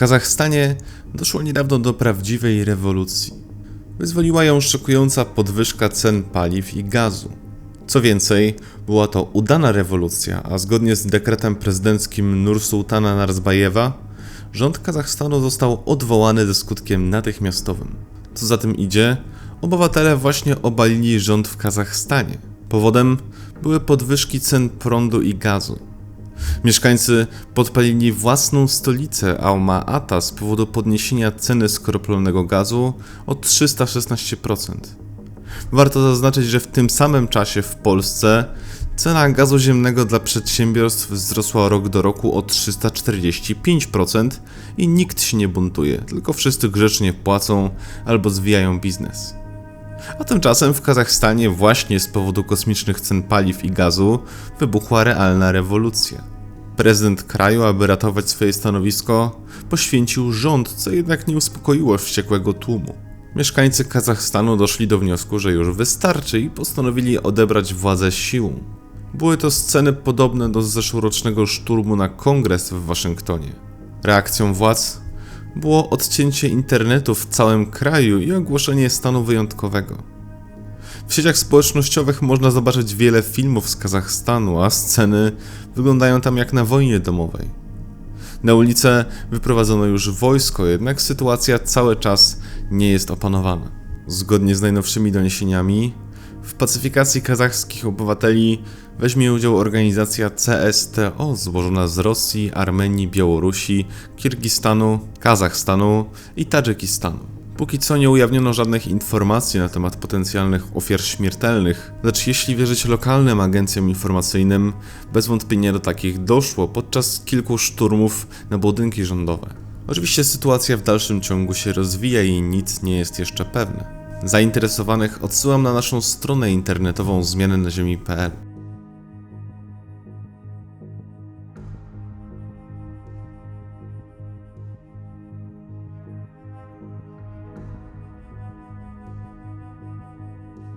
Kazachstanie doszło niedawno do prawdziwej rewolucji. Wyzwoliła ją szokująca podwyżka cen paliw i gazu. Co więcej, była to udana rewolucja, a zgodnie z dekretem prezydenckim Nursultana Nazarbajewa, rząd Kazachstanu został odwołany ze skutkiem natychmiastowym. Co za tym idzie, obywatele właśnie obalili rząd w Kazachstanie. Powodem były podwyżki cen prądu i gazu. Mieszkańcy podpalili własną stolicę Alma-Ata z powodu podniesienia ceny skroplonego gazu o 316%. Warto zaznaczyć, że w tym samym czasie w Polsce cena gazu ziemnego dla przedsiębiorstw wzrosła rok do roku o 345% i nikt się nie buntuje, tylko wszyscy grzecznie płacą albo zwijają biznes. A tymczasem w Kazachstanie właśnie z powodu kosmicznych cen paliw i gazu wybuchła realna rewolucja. Prezydent kraju, aby ratować swoje stanowisko, poświęcił rząd, co jednak nie uspokoiło wściekłego tłumu. Mieszkańcy Kazachstanu doszli do wniosku, że już wystarczy i postanowili odebrać władzę siłą. Były to sceny podobne do zeszłorocznego szturmu na kongres w Waszyngtonie. Reakcją władz było odcięcie internetu w całym kraju i ogłoszenie stanu wyjątkowego. W sieciach społecznościowych można zobaczyć wiele filmów z Kazachstanu, a sceny wyglądają tam jak na wojnie domowej. Na ulicę wyprowadzono już wojsko, jednak sytuacja cały czas nie jest opanowana. Zgodnie z najnowszymi doniesieniami, w pacyfikacji kazachskich obywateli weźmie udział organizacja CSTO złożona z Rosji, Armenii, Białorusi, Kirgistanu, Kazachstanu i Tadżykistanu. Póki co nie ujawniono żadnych informacji na temat potencjalnych ofiar śmiertelnych, lecz jeśli wierzyć lokalnym agencjom informacyjnym, bez wątpienia do takich doszło podczas kilku szturmów na budynki rządowe. Oczywiście sytuacja w dalszym ciągu się rozwija i nic nie jest jeszcze pewne. Zainteresowanych odsyłam na naszą stronę internetową zmiany na ziemi.pl.